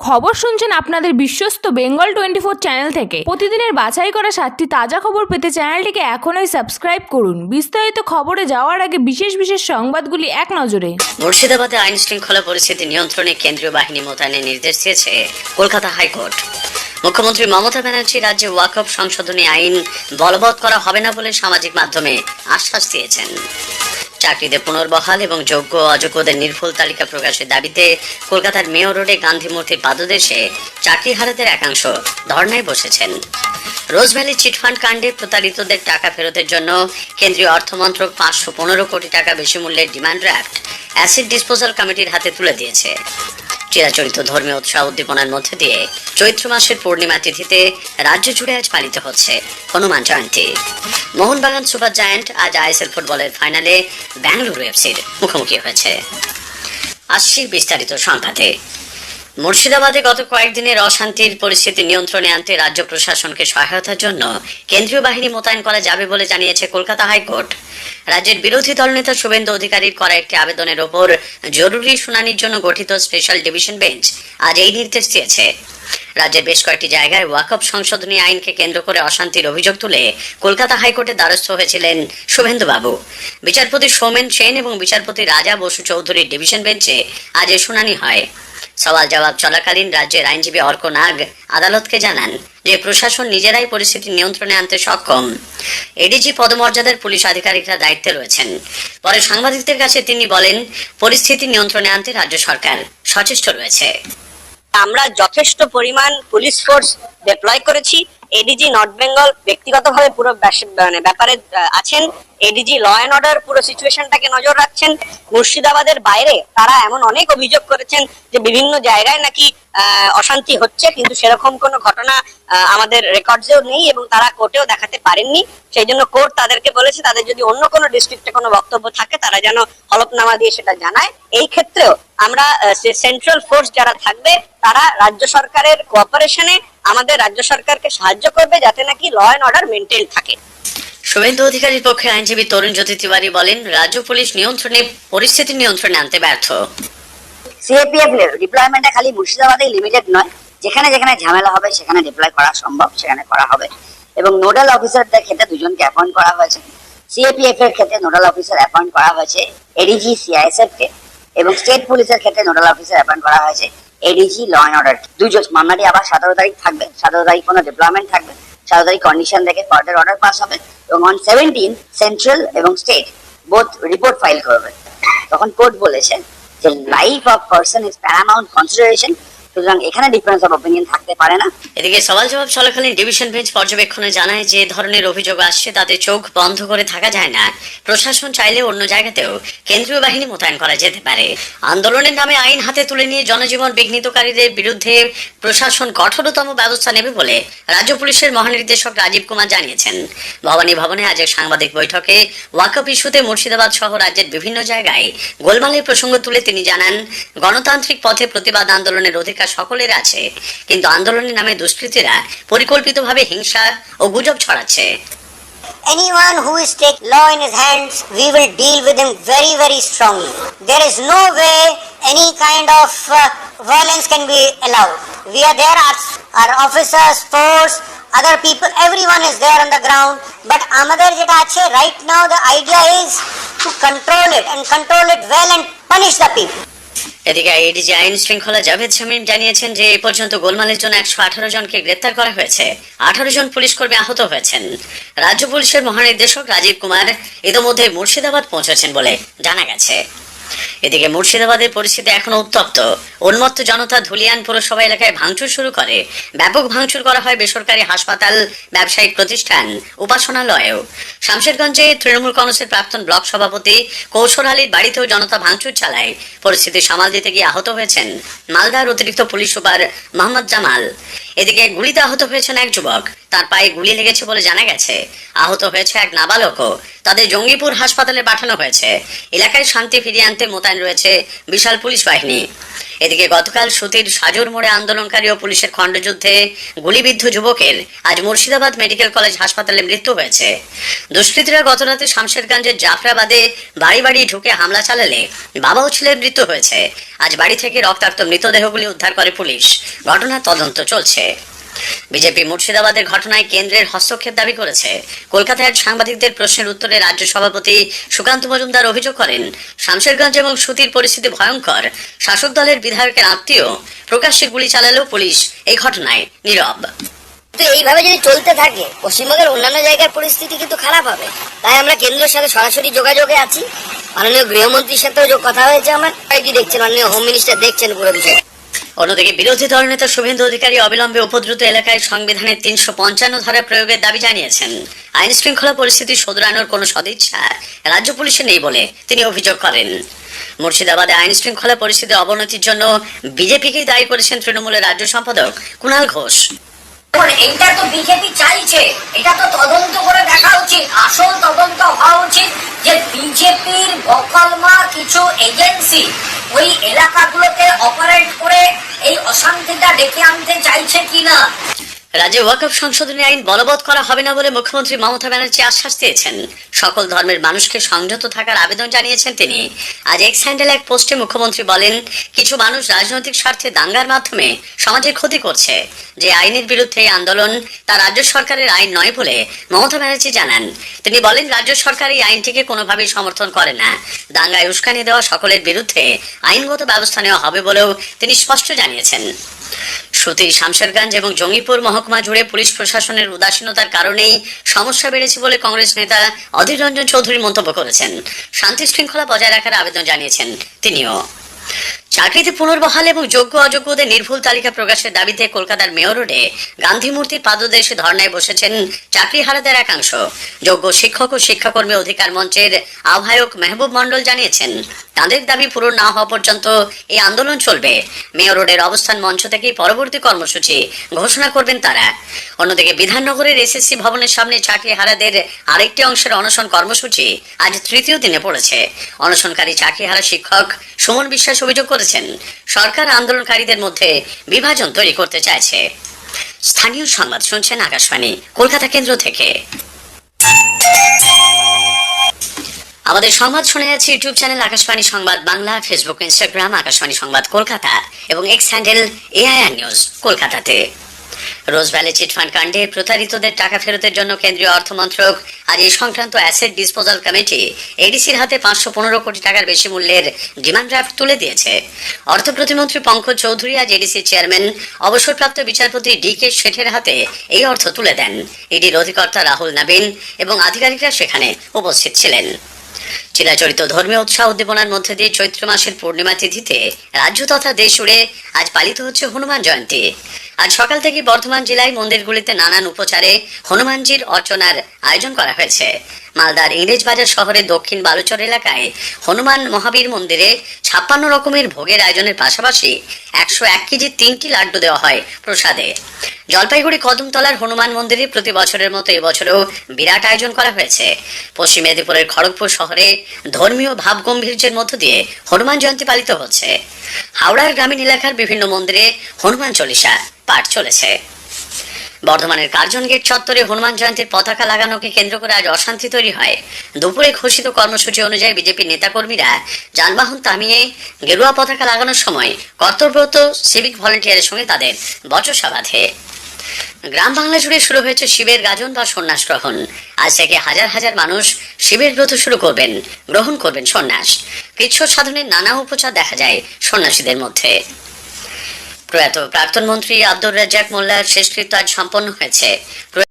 খবর শুনছেন আপনাদের বিশ্বস্ত বেঙ্গল টোয়েন্টি ফোর চ্যানেল থেকে। প্রতিদিনের বাছাই করা সাতটি তাজা খবর পেতে চ্যানেলটিকে এখনই সাবস্ক্রাইব করুন। বিস্তারিত খবরে যাওয়ার আগে বিশেষ বিশেষ সংবাদগুলি এক নজরে। মুর্শিদাবাদে আইন শৃঙ্খলা পরিস্থিতি নিয়ন্ত্রণে কেন্দ্রীয় বাহিনী মোতায়েনের নির্দেশ দিয়েছে কলকাতা হাইকোর্ট। মুখ্যমন্ত্রী মমতা ব্যানার্জি রাজ্যে ওয়াকফ সংশোধনী আইন বলবৎ করা হবে না বলে সামাজিক মাধ্যমে আশ্বাস দিয়েছেন। চাকরিতে পুনর্বহাল এবং যোগ্য অযোগ্যদের নির্ভুল তালিকা প্রকাশের দাবিতে কলকাতার মেয়র রোডে গান্ধী মূর্তির পাদদেশে চাকরি হারাদের একাংশ ধর্নায় বসেছেন। রোজভ্যালি চিটফান্ড কাণ্ডে প্রতারিতদের টাকা ফেরতের জন্য কেন্দ্রীয় অর্থমন্ত্রক পাঁচশো পনেরো কোটি টাকা বেশি মূল্যের ডিমান্ড ড্রাফট অ্যাসিড ডিসপোজাল কমিটির হাতে তুলে দিয়েছে। চিরাচরিত ধর্মীয় উৎসাহ উদ্দীপনার মধ্যে দিয়ে চৈত্র মাসের পূর্ণিমা তিথিতে রাজ্য জুড়ে আজ পালিত হচ্ছে হনুমান জয়ন্তী। মোহনবাগান সুপার জায়ান্ট আজ আইএসএল ফুটবলের ফাইনালে ব্যাঙ্গালুরু এফসির মুখোমুখি হয়েছে। আসছি বিস্তারিত সংবাদে। মুর্শিদাবাদে গত কয়েকদিনের অশান্তির পরিস্থিতি নিয়ন্ত্রণে আনতে রাজ্য প্রশাসনকে সহায়তার জন্য কেন্দ্রীয় বাহিনী মোতায়েন করা যাবে বলে জানিয়েছে কলকাতা হাইকোর্ট। রাজ্যের বিরোধী দলনেতা শুভেন্দু অধিকারীর করা একটি আবেদনের ওপর জরুরি শুনানির জন্য গঠিত স্পেশাল ডিভিশন বেঞ্চ আজ এই নির্দেশ দিয়েছে। রাজ্যের বেশ কয়েকটি জায়গায় ওয়াকফ সংশোধনী আইনকে কেন্দ্র করে অশান্তির অভিযোগ তুলে কলকাতা হাইকোর্টের দ্বারস্থ হয়েছিলেন শুভেন্দুবাবু। বিচারপতি সৌমেন সেন এবং বিচারপতি রাজা বসু চৌধুরীর ডিভিশন বেঞ্চে আজ শুনানি হয়। সওয়াল জবাব চলাকালীন রাজ্যের আইনজীবী অর্ক নাগ আদালতকে জানান যে প্রশাসন নিজেরাই পরিস্থিতি নিয়ন্ত্রণে আনতে সক্ষম। এডিজি পদমর্যাদার পুলিশ আধিকারিকরা দায়িত্বে রয়েছেন। পরে সাংবাদিকদের কাছে তিনি বলেন, পরিস্থিতি নিয়ন্ত্রণে আনতে রাজ্য সরকার সচেষ্ট রয়েছে। আমরা যথেষ্ট পরিমাণ পুলিশ ফোর্স ডিপ্লয় করেছি। এডিজি নর্থ বেঙ্গল ব্যক্তিগতভাবে পুরো মানে ব্যাপারে আছেন। এডিজি ল অ্যান্ড অর্ডার পুরো সিচুয়েশনটাকে নজর রাখছেন। মুর্শিদাবাদের বাইরে তারা এমন অনেক অভিযোগ করেছেন যে বিভিন্ন জায়গায় নাকি অশান্তি হচ্ছে, কিন্তু সেরকম কোনো ঘটনা আমাদের রেকর্ডসেও নেই এবং তারা কোর্টেও দেখাতে পারেননি। সেই জন্য কোর্ট তাদেরকে বলেছে, তাদের যদি অন্য কোনো ডিস্ট্রিক্টে কোনো বক্তব্য থাকে, তারা যেন হলফনামা দিয়ে সেটা জানায়। এই ক্ষেত্রেও আমরা সেন্ট্রাল ফোর্স যারা থাকবে, তারা রাজ্য সরকারের কোঅপারেশনে আমাদের রাজ্য সরকারকে সাহায্য করবে যাতে নাকি ল অ্যান্ড অর্ডার মেনটেন থাকে। শুভেন্দু অধিকারীর পক্ষে আইনজীবী তরুণ জ্যোতি তিওয়ারি বলেন, রাজ্য পুলিশ নিয়ন্ত্রণে, পরিস্থিতি নিয়ন্ত্রণে আনতে ব্যর্থ। সিএপিএফ ডিপ্লয়মেন্টটা খালি মুর্শিদাবাদেই লিমিটেড নয়। যেখানে যেখানে ঝামেলা হবে, সেখানে ডিপ্লয় করা সম্ভব, সেখানে করা হবে। এবং নোডাল অফিসারদের ক্ষেত্রে দুজনকে অ্যাপয়েন্ট করা হয়েছে। সিএপিএফ এর ক্ষেত্রে নোডাল অফিসার অ্যাপয়েন্ট করা হয়েছে এডিজি সিআইএসএফ কে। এবং স্টেট পুলিশের ক্ষেত্রে নোডাল অফিসার অ্যাপয়েন্ট করা হয়েছে এডিজি ল অ্যান্ড অর্ডার দুজন মামলাটি আবার সতেরো তারিখ থাকবে। সতেরো তারিখ কোনো ডিপ্লয়মেন্ট থাকবে। সতেরো কন্ডিশন দেখে ফার্দার অর্ডার পাস হবে এবং অন সেভেন্টিন সেন্ট্রাল এবং স্টেট বোথ রিপোর্ট ফাইল করবে। তখন কোর্ট বলেছে যে life of person is paramount consideration সুতরাং এখানে ডিফারেন্স অফ ওপিনিয়ন থাকতে পারে না। এদিকে সওয়াল জবাব চলাকালীন ডিভিশন বেঞ্চ পর্যবেক্ষণে জানায় যে ধরনের অভিযোগ আসছে, তাতে চোখ বন্ধ করে থাকা যায় না। প্রশাসন চাইলে অন্য জায়গাতেও কেন্দ্রীয় বাহিনী মোতায়েন করা যেতে পারে। আন্দোলনের নামে আইন হাতে তুলে নিয়ে জনজীবন বিঘ্নিতকারীদের বিরুদ্ধে প্রশাসন কঠোরতম ব্যবস্থা নেবে বলে রাজ্য পুলিশের মহানির্দেশক রাজীব কুমার জানিয়েছেন। ভবানী ভবনে আজ এক সাংবাদিক বৈঠকে ওয়াকফ ইস্যুতে মুর্শিদাবাদ সহ রাজ্যের বিভিন্ন জায়গায় গোলমালের প্রসঙ্গ তুলে তিনি জানান, গণতান্ত্রিক পথে প্রতিবাদ আন্দোলনের অধিকার সকলের আছে কিন্তু আন্দোলনের নামে দুষ্কৃতীরা পরিকল্পিতভাবে হিংসা ও গুজব ছড়াচ্ছে anyone who is take law in his hands, we will deal with him very, very strongly. There is no way any kind of uh, violence can be allowed. We are there, our, our officers, force, other people, everyone is there on the ground. But আমাদের যেটা আছে right now the idea is to control it and control it well and punish the people. এদিকে ADG আইন শৃঙ্খলা জাভেদ শামীম জানিয়েছেন যে এ পর্যন্ত গোলমালের জন্য একশো আঠারো জনকে গ্রেপ্তার করা হয়েছে। আঠারো জন পুলিশ কর্মী আহত হয়েছেন। রাজ্য পুলিশের মহানির্দেশক রাজীব কুমার ইতোমধ্যে মুর্শিদাবাদ পৌঁছেছেন বলে জানা গেছে। এদিকে মুর্শিদাবাদের পরিস্থিতি এখনও উত্তপ্ত। উন্মত্ত জনতা ধুলিয়ান পুরসভা এলাকায় ভাঙচুর শুরু করে। ব্যাপক ভাঙচুর করা হয় বেসরকারি হাসপাতাল, ব্যবসায়িক প্রতিষ্ঠান, উপাসনালয়েও। শামশেরগঞ্জে তৃণমূল কংগ্রেসের প্রাক্তন ব্লক সভাপতি কৌশল আলীর বাড়িতেও জনতা ভাঙচুর চালায়। পরিস্থিতি সামাল দিতে গিয়ে আহত হয়েছেন মালদার অতিরিক্ত পুলিশ সুপার মোহাম্মদ জামাল। এদিকে গুলিতে আহত হয়েছেন এক যুবক। তার পায়ে গুলি লেগেছে বলে জানা গেছে। আহত হয়েছে এক নাবালকও। তাদের জঙ্গিপুর হাসপাতালে পাঠানো হয়েছে। এলাকায় শান্তি ফিরিয়ে আনতে মোতায়েন রয়েছে বিশাল পুলিশ বাহিনী। এদিকে গতকাল সুতির সাজুর মোড়ে আন্দোলনকারী ও পুলিশের খণ্ডযুদ্ধে গুলিবিদ্ধ যুবকের আজ মুর্শিদাবাদ মেডিকেল কলেজ হাসপাতালে মৃত্যু হয়েছে। দুষ্কৃতীরা গতরাতে শামশেরগঞ্জের জাফরাবাদে বাড়ি বাড়ি ঢুকে হামলা চালালে বাবা ও ছেলের মৃত্যু হয়েছে। আজ বাড়ি থেকে রক্তাক্ত মৃতদেহগুলি উদ্ধার করে পুলিশ। ঘটনার তদন্ত চলছে। বিজেপি মুর্শিদাবাদের ঘটনায় কেন্দ্রের হস্তক্ষেপ দাবি করেছে। কলকাতায় এক সাংবাদিকদের প্রশ্নের উত্তরে রাজ্য সভাপতি সুকান্ত মজুমদার অভিযোগ করেন, শামশেরগঞ্জ এবং সুতির পরিস্থিতি ভয়ঙ্কর। শাসক দলের বিধায়কের আত্মীয় প্রকাশ্যে গুলি চালালেও পুলিশ এই ঘটনায় নীরব। এইভাবে যদি চলতে থাকে, পশ্চিমবঙ্গের অন্যান্য জায়গার পরিস্থিতি কিন্তু খারাপ হবে। তাই আমরা কেন্দ্রের সাথে সরাসরি যোগাযোগে আছি। মাননীয় গৃহমন্ত্রীর সাথেও কথা হয়েছে আমার দেখছেন, মাননীয় হোম মিনিস্টার দেখছেন পুরো বিষয় অন্যদিকে বিরোধী দলনেতা শুভেন্দু অধিকারী অবিলম্বে উপদ্রুত এলাকায় সংবিধানের তিনশো পঞ্চান্ন ধারা প্রয়োগের দাবি জানিয়েছেন। আইন শৃঙ্খলা পরিস্থিতি শোধরানোর কোনো সদিচ্ছা রাজ্য পুলিশে নেই বলে তিনি অভিযোগ করেন। মুর্শিদাবাদে আইন শৃঙ্খলা পরিস্থিতির অবনতির জন্য বিজেপিকেই দায়ী করেছেন তৃণমূলের রাজ্য সম্পাদক কুণাল ঘোষ। এইটা তো বিজেপি চাইছে, এটা তো তদন্ত করে দেখা উচিত, আসল তদন্ত হওয়া উচিত যে বিজেপির বকলমা কিছু এজেন্সি ওই এলাকাগুলোতে অপারেট করে এই অশান্তিটা ডেকে আনতে চাইছে কিনা? রাজ্যে ওয়াকফ সংশোধনী আইন বলবৎ করা হবে না বলে মুখ্যমন্ত্রী মমতা ব্যানার্জি আশ্বাস দিয়েছেন। সকল ধর্মের মানুষকে সংযত থাকার আবেদন জানিয়েছেন তিনি। আজ এক্স হ্যান্ডেল এক পোস্টে মুখ্যমন্ত্রী বলেন, কিছু মানুষ রাজনৈতিক স্বার্থে দাঙ্গার মাধ্যমে সমাজের ক্ষতি করছে। যে আইনের বিরুদ্ধে এই আন্দোলন, তা রাজ্য সরকারের আইন নয় বলে মমতা ব্যানার্জি জানান। তিনি বলেন, রাজ্য সরকার এই আইনটিকে কোনোভাবেই সমর্থন করে না। দাঙ্গায় উস্কানি দেওয়া সকলের বিরুদ্ধে আইনগত ব্যবস্থা নেওয়া হবে বলেও তিনি স্পষ্ট জানিয়েছেন। সুতি শামশেরগঞ্জ এবং জঙ্গিপুর মহকুমা জুড়ে পুলিশ প্রশাসনের উদাসীনতার কারণেই সমস্যা বেড়েছে বলে কংগ্রেস নেতা অধীর রঞ্জন চৌধুরী মন্তব্য করেছেন। শান্তি শৃঙ্খলা বজায় রাখার আবেদন জানিয়েছেন তিনিও। চাকরিতে পুনর্বহাল এবং যোগ্য অযোগ্যদের নির্ভুল তালিকা প্রকাশের দাবিতে কলকাতার মেয়র রোডে গান্ধী মূর্তির পাদদেশে ধর্নায় বসেছেন চাকরি হারাদের একাংশ। যোগ্য শিক্ষক ও শিক্ষাকর্মী অধিকার মঞ্চের আহ্বায়ক মেহবুব মন্ডল জানিয়েছেন তাদের দাবি পূরণ না হওয়া পর্যন্ত এই আন্দোলন চলবে। মেয়র রোডের অবস্থান মঞ্চ থেকেই পরবর্তী কর্মসূচি ঘোষণা করবেন তারা। অন্যদিকে বিধাননগরের এসএসসি ভবনের সামনে চাকরি হারাদের আরেকটি অংশের অনশন কর্মসূচি আজ তৃতীয় দিনে পড়েছে। অনশনকারী চাকরিহারা শিক্ষক সুমন বিশ্বাস অভিযোগ করেছেন, সরকার আন্দোলনকারীদের মধ্যে বিভাজন তৈরি করতে চাইছে। স্থানীয় সংবাদ শুনছেন আকাশবাণী, কলকাতা কেন্দ্র থেকে। আমাদের সংবাদ শুনে যাচ্ছে ইউটিউব চ্যানেল আকাশবাণী সংবাদ বাংলা ফেসবুক ইনস্টাগ্রাম আকাশবাণী সংবাদ কলকাতা এবং এক্স হ্যান্ডেল এআইআর নিউজ কলকাতাতে। রোজ ভ্যালি চিটফান্ড কাণ্ডে প্রতারিতদের টাকা ফেরতের জন্য কেন্দ্রীয় অর্থমন্ত্রক আজ এই সংক্রান্ত অ্যাসেট ডিসপোজাল কমিটি এডিসির হাতে পাঁচশো পনেরো কোটি টাকার বেশি মূল্যের ডিমান্ড ড্রাফট তুলে দিয়েছে। অর্থ প্রতিমন্ত্রী পঙ্কজ চৌধুরী আজ এডিসির চেয়ারম্যান, অবসরপ্রাপ্ত বিচারপতি ডি কে শেঠের হাতে এই অর্থ তুলে দেন। ইডির অধিকর্তা রাহুল নবীন এবং আধিকারিকরা সেখানে উপস্থিত ছিলেন। চিরাচরিত ধর্মীয় উৎসাহ উদ্দীপনার মধ্যে দিয়ে চৈত্র মাসের পূর্ণিমা তিথিতে রাজ্য তথা দেশ জুড়ে আজ পালিত হচ্ছে হনুমান জয়ন্তী। আজ সকাল থেকে বর্ধমান জেলায় মন্দিরগুলিতে নানান উপচারে হনুমানজির অর্চনার আয়োজন করা হয়েছে। মালদার ইংরেজ বাজার শহরের দক্ষিণ বালুচর এলাকায় হনুমান মহাবীর মন্দিরে ছাপ্পান্ন রকমের ভোগের আয়োজনের পাশাপাশি একশো এক কেজি তিনটি লাড্ডু দেওয়া হয় প্রসাদে। জলপাইগুড়ি কদমতলার হনুমান মন্দিরে প্রতি বছরের মতো এবছরও বিরাট আয়োজন করা হয়েছে। পশ্চিম মেদিনীপুরের খড়গপুর শহরে ধর্মীয় ভাব গম্ভীর্যের মধ্য দিয়ে হনুমান জয়ন্তী পালিত হচ্ছে। হাওড়ার গ্রামীণ এলাকার বিভিন্ন মন্দিরে হনুমান চল্লিশা পাঠ চলেছে। বর্ধমানের কার্জন গেট চত্বরে হনুমান জয়ন্তীর পতাকা লাগানোকে কেন্দ্র করে আজ অশান্তি তৈরি হয়। দুপুরে ঘোষিত কর্মসূচি অনুযায়ী বিজেপির নেতাকর্মীরা যানবাহন থামিয়ে গেরুয়া পতাকা লাগানোর সময় কর্তব্যরত সিভিক ভলেন্টিয়ারের সঙ্গে তাদের বচসা বাঁধে। গ্রাম বাংলা জুড়ে শুরু হয়েছে শিবের গাজন বা সন্ন্যাস গ্রহণ আজ থেকে হাজার হাজার মানুষ শিবের ব্রত শুরু করবেন, গ্রহণ করবেন সন্ন্যাস। কৃচ্ছ সাধনের নানা উপচার দেখা যায় সন্ন্যাসীদের মধ্যে। প্রয়াত প্রাক্তন মন্ত্রী আব্দুর রাজ্জাক মোল্লার শেষকৃত্য আজ সম্পন্ন হয়েছে।